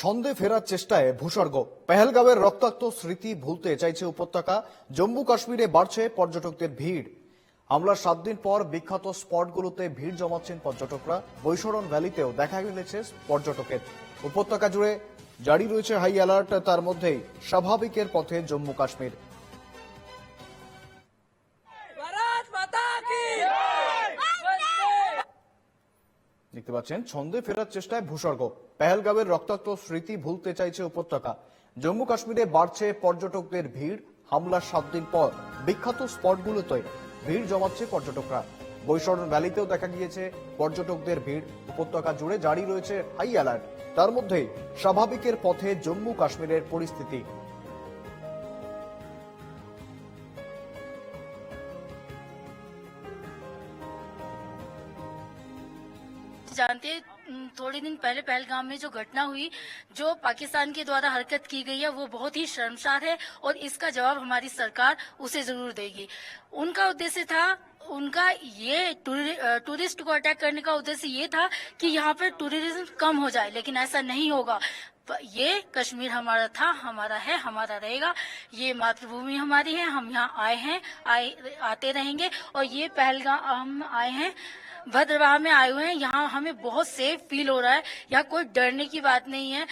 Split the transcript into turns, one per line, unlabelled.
ছন্দে ফেরার চেষ্টায় ভূস্বর্গ। পেহেলগাঁওয়ের রক্তাক্ত স্মৃতি ভুলতে চাইছে উপত্যকা। জম্মু কাশ্মীরে বাড়ছে পর্যটকদের ভিড়। হামলার সাত দিন পর বিখ্যাত স্পটগুলোতে ভিড় জমাচ্ছেন পর্যটকরা। বৈশরণ ভ্যালিতেও দেখা মিলেছে পর্যটকের। উপত্যকা জুড়ে জারি রয়েছে হাই অ্যালার্ট, তার মধ্যেই স্বাভাবিকের পথে জম্মু কাশ্মীর। দেখতে পাচ্ছেন, ছন্দে ফেরার চেষ্টায় ভূস্বর্গ। পেহেলগাঁওয়ের রক্তাক্ত স্মৃতি ভুলতে চাইছে উপত্যকা। জম্মু কাশ্মীরে বাড়ছে পর্যটকদের ভিড়, হামলার সাত দিন পর। বিখ্যাত স্পটগুলোতে ভিড় জমাচ্ছে পর্যটকরা। বৈশরণ ভ্যালিতেও দেখা গিয়েছে পর্যটকদের ভিড়। উপত্যকা জুড়ে জারি রয়েছে হাই অ্যালার্ট। তার মধ্যে স্বাভাবিকের পথে জম্মু কাশ্মীরের পরিস্থিতি।
जानते हैं, थोड़े दिन पहले पहलगाम में जो घटना हुई जो पाकिस्तान के द्वारा हरकत की गई है वो बहुत ही शर्मसार है और इसका जवाब हमारी सरकार उसे ज़रूर देगी। उनका उद्देश्य था उनका ये टूरिस्ट को अटैक करने का उद्देश्य ये था कि यहाँ पर टूरिज़्म कम हो जाए लेकिन ऐसा नहीं होगा। ये कश्मीर हमारा था हमारा है हमारा रहेगा। ये मातृभूमि हमारी है हम यहाँ आए हैं आए आते रहेंगे और ये पहलगाम हम आए हैं। भद्रवाह में आए हुए हैं। यहाँ हमें बहुत सेफ़ फील हो रहा है। यहाँ कोई डरने की बात नहीं है।